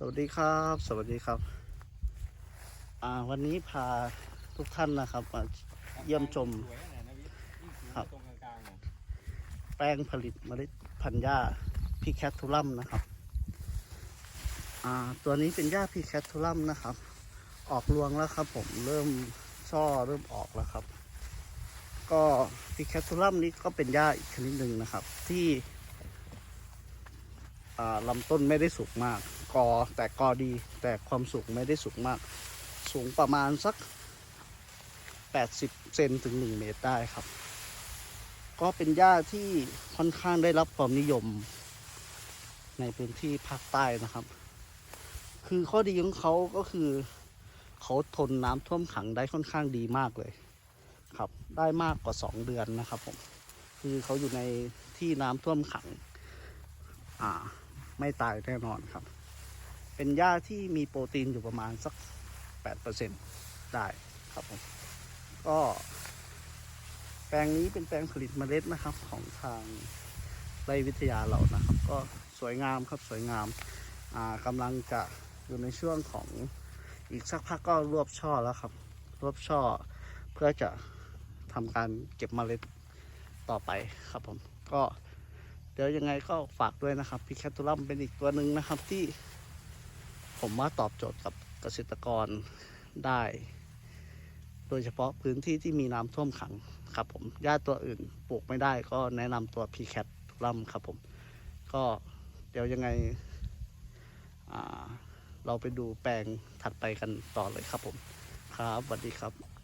สวัสดีครับ สวัสดีครับ อ่าวันนี้พาทุกท่านนะครับมาเยี่ยมชม ครับ แป้งผลิตเมล็ดพันธุ์หญ้าพีแคททูลัมนะครับ อ่าตัวนี้เป็นหญ้าพีแคททูลัมนะครับ ออกรวงแล้วครับ ผมเริ่มช่อเริ่มออกแล้วครับ ก็พีแคททูลัมนี้ก็เป็นหญ้าอีกชนิดหนึ่งนะครับ ที่อ่าลำต้นไม่ได้สูงมาก กอแต่กอดี แต่ความสูงไม่ได้สูงมาก สูงประมาณสัก 80 เซนถึง 1 เมตรได้ครับ ก็เป็นหญ้าที่ค่อนข้างได้รับความนิยม ในพื้นที่ภาคใต้นะครับ คือข้อดีของเขาก็คือเขาทนน้ำท่วมขังได้ค่อนข้างดีมากเลยครับ ได้มากกว่า 2 เดือนนะครับผมคือเขาอยู่ในที่น้ำท่วมขัง อ่า ไม่ตายแน่นอนครับ เป็นหญ้าที่มีโปรตีนอยู่ประมาณสัก 8%ได้ครับผม ก็แปลงนี้เป็นแปลงผลิตเมล็ดนะครับของทางไรวิทยาเรานะครับ ก็สวยงามครับสวยงามกำลังจะอยู่ในช่วงของอีกสักพักก็รวบช่อแล้วครับ รวบช่อเพื่อจะทำการเก็บเมล็ดต่อไปครับผม ก็เดี๋ยวยังไงก็ฝากด้วยนะครับพิแคตูลัมเป็นอีกตัวหนึ่งนะครับที่ ผมว่าตอบโจทย์กับเกษตรกรได้ โดยเฉพาะพื้นที่ที่มีน้ำท่วมขังครับผมหญ้าตัวอื่นปลูกไม่ได้ก็แนะนำตัว p c a t ลัมครับผม ก็เดี๋ยวยังไงเราไปดูแปลงถัดไปกันต่อเลยครับผม ครับสวัสดีครับ